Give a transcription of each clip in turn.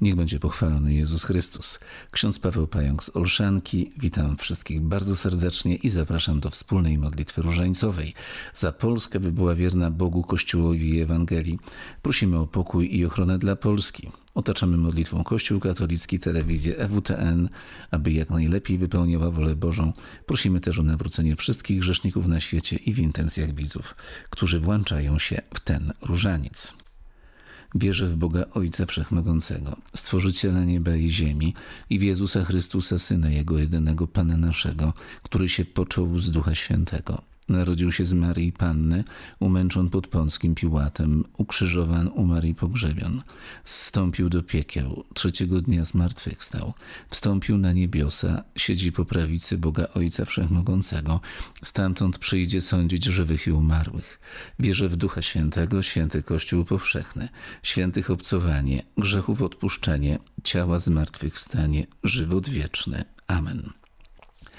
Niech będzie pochwalony Jezus Chrystus. Ksiądz Paweł Pająk z Olszanki. Witam wszystkich bardzo serdecznie i zapraszam do wspólnej modlitwy różańcowej. Za Polskę, by była wierna Bogu, Kościołowi i Ewangelii. Prosimy o pokój i ochronę dla Polski. Otaczamy modlitwą Kościół katolicki, telewizję EWTN, aby jak najlepiej wypełniała wolę Bożą. Prosimy też o nawrócenie wszystkich grzeszników na świecie i w intencjach widzów, którzy włączają się w ten różaniec. Wierzę w Boga Ojca Wszechmogącego, Stworzyciela nieba i ziemi i w Jezusa Chrystusa, Syna Jego jedynego Pana naszego, który się począł z Ducha Świętego. Narodził się z Marii Panny, umęczon pod Pąckim Piłatem, ukrzyżowan, umarł i pogrzebion. Zstąpił do piekieł, trzeciego dnia zmartwychwstał. Wstąpił na niebiosa, siedzi po prawicy Boga Ojca Wszechmogącego. Stamtąd przyjdzie sądzić żywych i umarłych. Wierzę w Ducha Świętego, święty Kościół powszechny, świętych obcowanie, grzechów odpuszczenie, ciała zmartwychwstanie, żywot wieczny. Amen.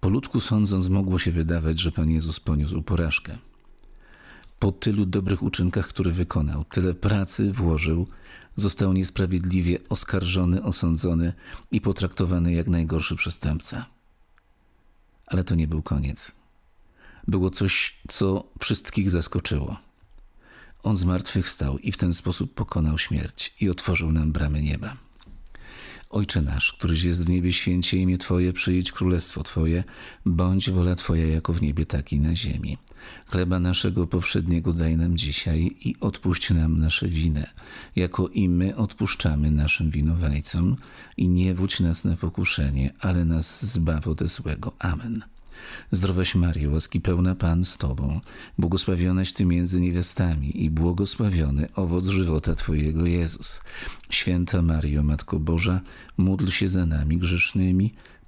Po ludzku sądząc, mogło się wydawać, że Pan Jezus poniósł porażkę. Po tylu dobrych uczynkach, które wykonał, tyle pracy włożył, został niesprawiedliwie oskarżony, osądzony i potraktowany jak najgorszy przestępca. Ale to nie był koniec. Było coś, co wszystkich zaskoczyło. On zmartwychwstał i w ten sposób pokonał śmierć i otworzył nam bramy nieba. Ojcze nasz, któryś jest w niebie, święcie imię Twoje, przyjdź królestwo Twoje, bądź wola Twoja jako w niebie, tak i na ziemi. Chleba naszego powszedniego daj nam dzisiaj i odpuść nam nasze winy, jako i my odpuszczamy naszym winowajcom i nie wódź nas na pokuszenie, ale nas zbaw ode złego. Amen. Zdrowaś Mario, łaski pełna Pan z Tobą, błogosławionaś Ty między niewiastami i błogosławiony owoc żywota Twojego Jezus. Święta Mario, Matko Boża, módl się za nami grzesznymi,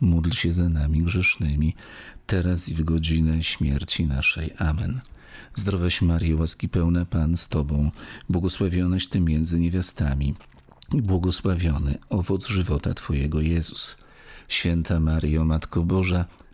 módl się za nami grzesznymi, teraz i w godzinę śmierci naszej. Amen. Zdrowaś Mario, łaski pełna Pan z Tobą, błogosławionaś Ty między niewiastami i błogosławiony owoc żywota Twojego Jezus. Święta Mario, Matko Boża,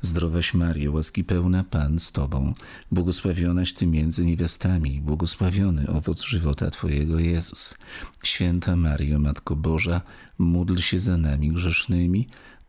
Zdrowaś Mario, łaski pełna Pan z Tobą, błogosławionaś Ty między niewiastami, błogosławiony owoc żywota Twojego Jezus. Święta Mario, Matko Boża, módl się za nami grzesznymi,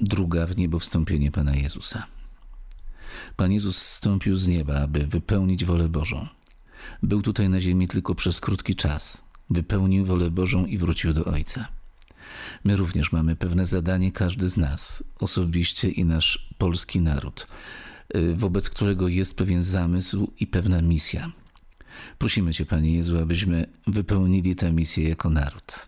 druga w niebo wstąpienie Pana Jezusa. Pan Jezus zstąpił z nieba, aby wypełnić wolę Bożą. Był tutaj na ziemi tylko przez krótki czas. Wypełnił wolę Bożą i wrócił do Ojca. My również mamy pewne zadanie, każdy z nas, osobiście i nasz polski naród, y, wobec którego jest pewien zamysł i pewna misja. Prosimy Cię, Panie Jezu, abyśmy wypełnili tę misję jako naród.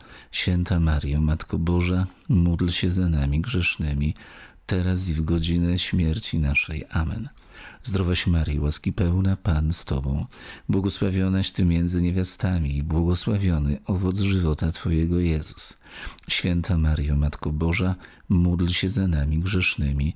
Święta Mario, Matko Boża, módl się za nami grzesznymi, teraz i w godzinę śmierci naszej. Amen. Zdrowaś Maryjo, łaski pełna Pan z Tobą, błogosławionaś Ty między niewiastami i błogosławiony owoc żywota Twojego Jezus. Święta Maryjo, Matko Boża, módl się za nami grzesznymi,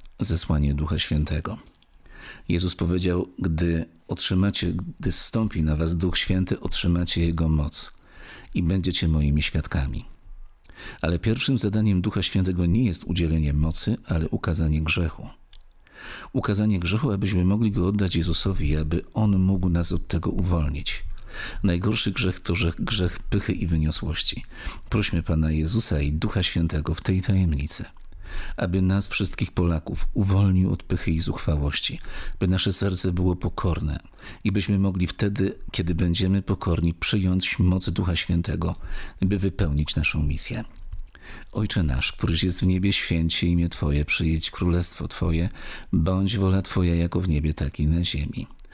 zesłanie Ducha Świętego. Jezus powiedział: Gdy otrzymacie, gdy zstąpi na was Duch Święty, otrzymacie Jego moc i będziecie moimi świadkami. Ale pierwszym zadaniem Ducha Świętego nie jest udzielenie mocy, ale ukazanie grzechu. Ukazanie grzechu, abyśmy mogli go oddać Jezusowi, aby On mógł nas od tego uwolnić. Najgorszy grzech to grzech pychy i wyniosłości. Prośmy Pana Jezusa i Ducha Świętego w tej tajemnicy aby nas wszystkich Polaków uwolnił od pychy i zuchwałości, by nasze serce było pokorne i byśmy mogli wtedy, kiedy będziemy pokorni, przyjąć moc Ducha Świętego, by wypełnić naszą misję. Ojcze nasz, któryś jest w niebie, święcie imię Twoje, przyjedź królestwo Twoje, bądź wola Twoja jako w niebie, tak i na ziemi.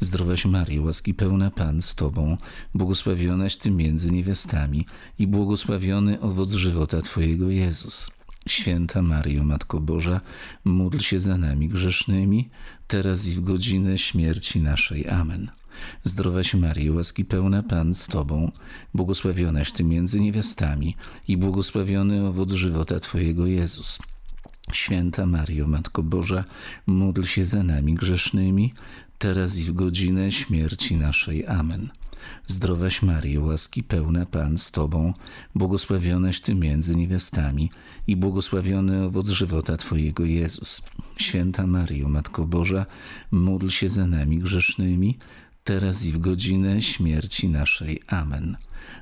Zdrowaś Mario, łaski pełna Pan z Tobą, błogosławionaś Ty między niewiastami i błogosławiony owoc żywota Twojego Jezus. Święta Mario, Matko Boża, módl się za nami grzesznymi, teraz i w godzinę śmierci naszej. Amen. Zdrowaś Mario, łaski pełna Pan z Tobą, błogosławionaś Ty między niewiastami i błogosławiony owoc żywota Twojego Jezus. Święta Mario, Matko Boża, módl się za nami grzesznymi, teraz i w godzinę śmierci naszej. Amen. Zdrowaś Mario, łaski pełna Pan z Tobą, błogosławionaś Ty między niewiastami i błogosławiony owoc żywota Twojego Jezus. Święta Mario, Matko Boża, módl się za nami grzesznymi, teraz i w godzinę śmierci naszej. Amen.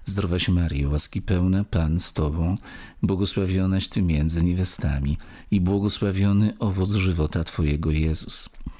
Zdrowaś Mario, łaski pełna Pan z Tobą, błogosławionaś Ty między niewiastami i błogosławiony owoc żywota Twojego Jezus.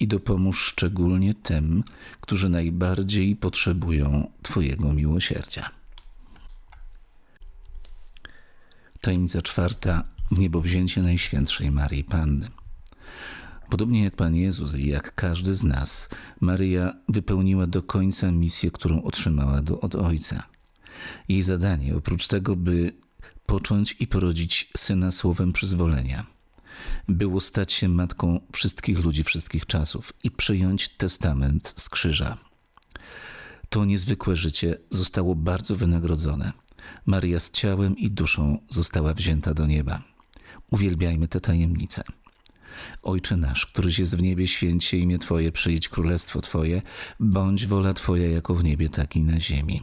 i dopomóż szczególnie tym, którzy najbardziej potrzebują Twojego miłosierdzia. Tajemnica czwarta. Niebowzięcie Najświętszej Marii Panny. Podobnie jak Pan Jezus i jak każdy z nas, Maryja wypełniła do końca misję, którą otrzymała do, od Ojca. Jej zadanie, oprócz tego, by począć i porodzić syna słowem przyzwolenia. Było stać się matką wszystkich ludzi wszystkich czasów i przyjąć testament z krzyża. To niezwykłe życie zostało bardzo wynagrodzone. Maria z ciałem i duszą została wzięta do nieba. Uwielbiajmy tę tajemnicę. Ojcze nasz, któryś jest w niebie, święć się imię Twoje, przyjdź królestwo Twoje, bądź wola Twoja jako w niebie, tak i na ziemi.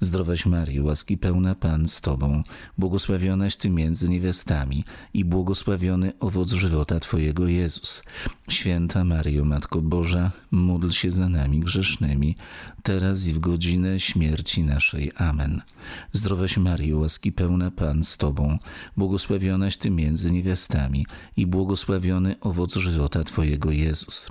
Zdrowaś Marii, łaski pełna Pan z Tobą, błogosławionaś Ty między niewiastami i błogosławiony owoc żywota Twojego Jezus. Święta Mario, Matko Boża, módl się za nami grzesznymi, teraz i w godzinę śmierci naszej. Amen. Zdrowaś Mario, łaski pełna Pan z Tobą, błogosławionaś Ty między niewiastami i błogosławiony owoc żywota Twojego Jezus.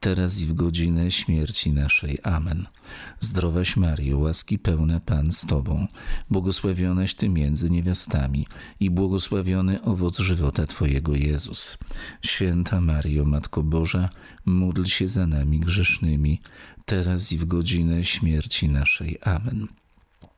teraz i w godzinę śmierci naszej. Amen. Zdrowaś Mario, łaski pełna Pan z Tobą, błogosławionaś Ty między niewiastami i błogosławiony owoc żywota Twojego Jezus. Święta Mario, Matko Boża, módl się za nami grzesznymi, teraz i w godzinę śmierci naszej. Amen.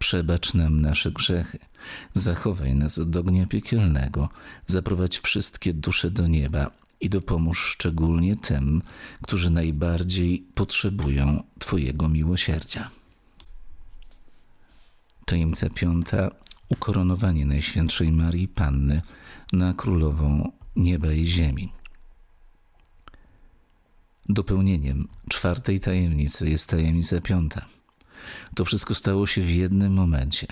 Przebacz nam nasze grzechy, zachowaj nas od ognia piekielnego, zaprowadź wszystkie dusze do nieba i dopomóż szczególnie tym, którzy najbardziej potrzebują Twojego miłosierdzia. Tajemnica piąta. Ukoronowanie Najświętszej Marii Panny na Królową Nieba i Ziemi. Dopełnieniem czwartej tajemnicy jest tajemnica piąta – to wszystko stało się w jednym momencie.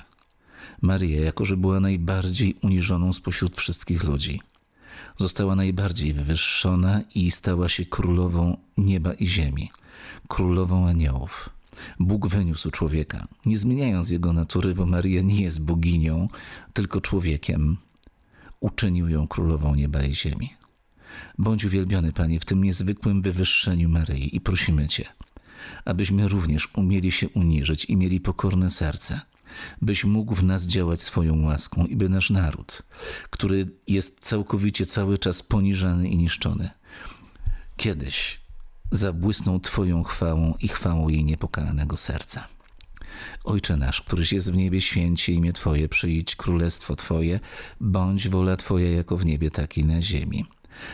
Maria, jako że była najbardziej uniżoną spośród wszystkich ludzi, została najbardziej wywyższona i stała się królową nieba i ziemi, królową aniołów. Bóg wyniósł człowieka, nie zmieniając jego natury, bo Maria nie jest boginią, tylko człowiekiem. Uczynił ją królową nieba i ziemi. Bądź uwielbiony, Panie, w tym niezwykłym wywyższeniu Maryi i prosimy Cię, abyśmy również umieli się uniżyć i mieli pokorne serce, byś mógł w nas działać swoją łaską i by nasz naród, który jest całkowicie cały czas poniżany i niszczony, kiedyś zabłysnął Twoją chwałą i chwałą jej niepokalanego serca. Ojcze nasz, któryś jest w niebie, święci imię Twoje, przyjdź królestwo Twoje, bądź wola Twoja jako w niebie, tak i na ziemi.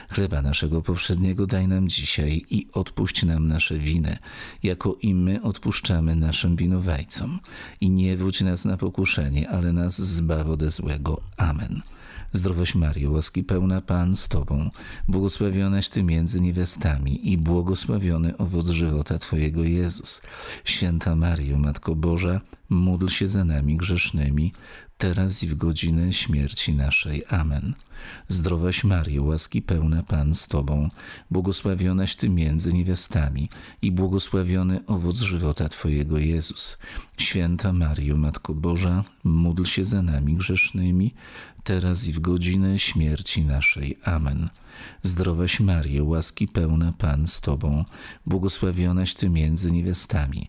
Chleba naszego powszedniego daj nam dzisiaj i odpuść nam nasze winy, jako i my odpuszczamy naszym winowajcom. I nie wódź nas na pokuszenie, ale nas zbaw ode złego. Amen. Zdrowaś Mario, łaski pełna Pan z Tobą, błogosławionaś Ty między niewiastami i błogosławiony owoc żywota Twojego Jezus. Święta Mario, Matko Boża, módl się za nami grzesznymi, teraz i w godzinę śmierci naszej. Amen. Zdrowaś Mario, łaski pełna Pan z Tobą, błogosławionaś Ty między niewiastami i błogosławiony owoc żywota Twojego Jezus. Święta Mario, Matko Boża, módl się za nami grzesznymi, teraz i w godzinę śmierci naszej. Amen. Zdrowaś Mario, łaski pełna Pan z Tobą, błogosławionaś Ty między niewiastami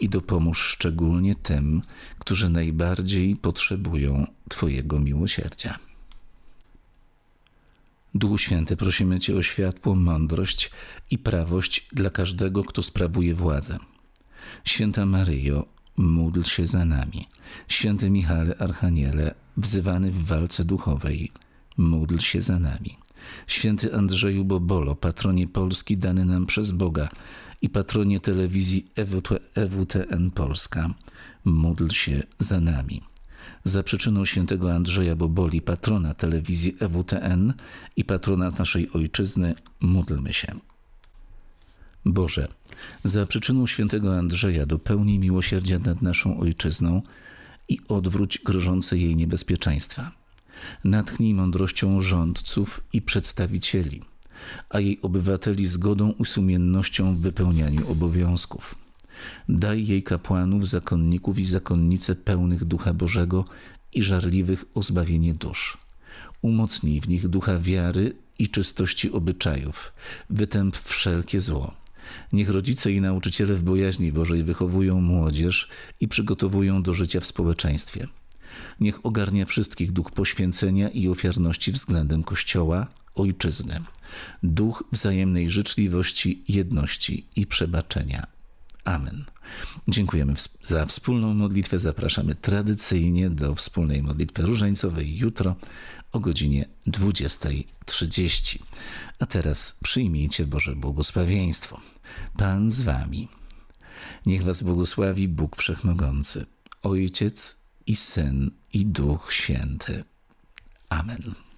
i dopomóż szczególnie tym, którzy najbardziej potrzebują Twojego miłosierdzia. Duchu Święty, prosimy Cię o światło, mądrość i prawość dla każdego, kto sprawuje władzę. Święta Maryjo, módl się za nami. Święty Michale Archaniele, wzywany w walce duchowej, módl się za nami. Święty Andrzeju Bobolo, patronie Polski dany nam przez Boga i patronie telewizji EWTN Polska, módl się za nami. Za przyczyną świętego Andrzeja Boboli, patrona telewizji EWTN i patrona naszej ojczyzny, módlmy się. Boże, za przyczyną świętego Andrzeja dopełnij miłosierdzia nad naszą ojczyzną i odwróć grożące jej niebezpieczeństwa. Natchnij mądrością rządców i przedstawicieli, a jej obywateli zgodą i sumiennością w wypełnianiu obowiązków. Daj jej kapłanów, zakonników i zakonnice pełnych Ducha Bożego i żarliwych o zbawienie dusz. Umocnij w nich ducha wiary i czystości obyczajów, wytęp wszelkie zło. Niech rodzice i nauczyciele w bojaźni Bożej wychowują młodzież i przygotowują do życia w społeczeństwie. Niech ogarnia wszystkich duch poświęcenia i ofiarności względem Kościoła, Ojczyzny, duch wzajemnej życzliwości, jedności i przebaczenia. Amen. Dziękujemy za wspólną modlitwę. Zapraszamy tradycyjnie do wspólnej modlitwy różańcowej jutro o godzinie 20.30. A teraz przyjmijcie Boże błogosławieństwo. Pan z wami. Niech was błogosławi Bóg Wszechmogący, Ojciec i Syn i Duch Święty. Amen.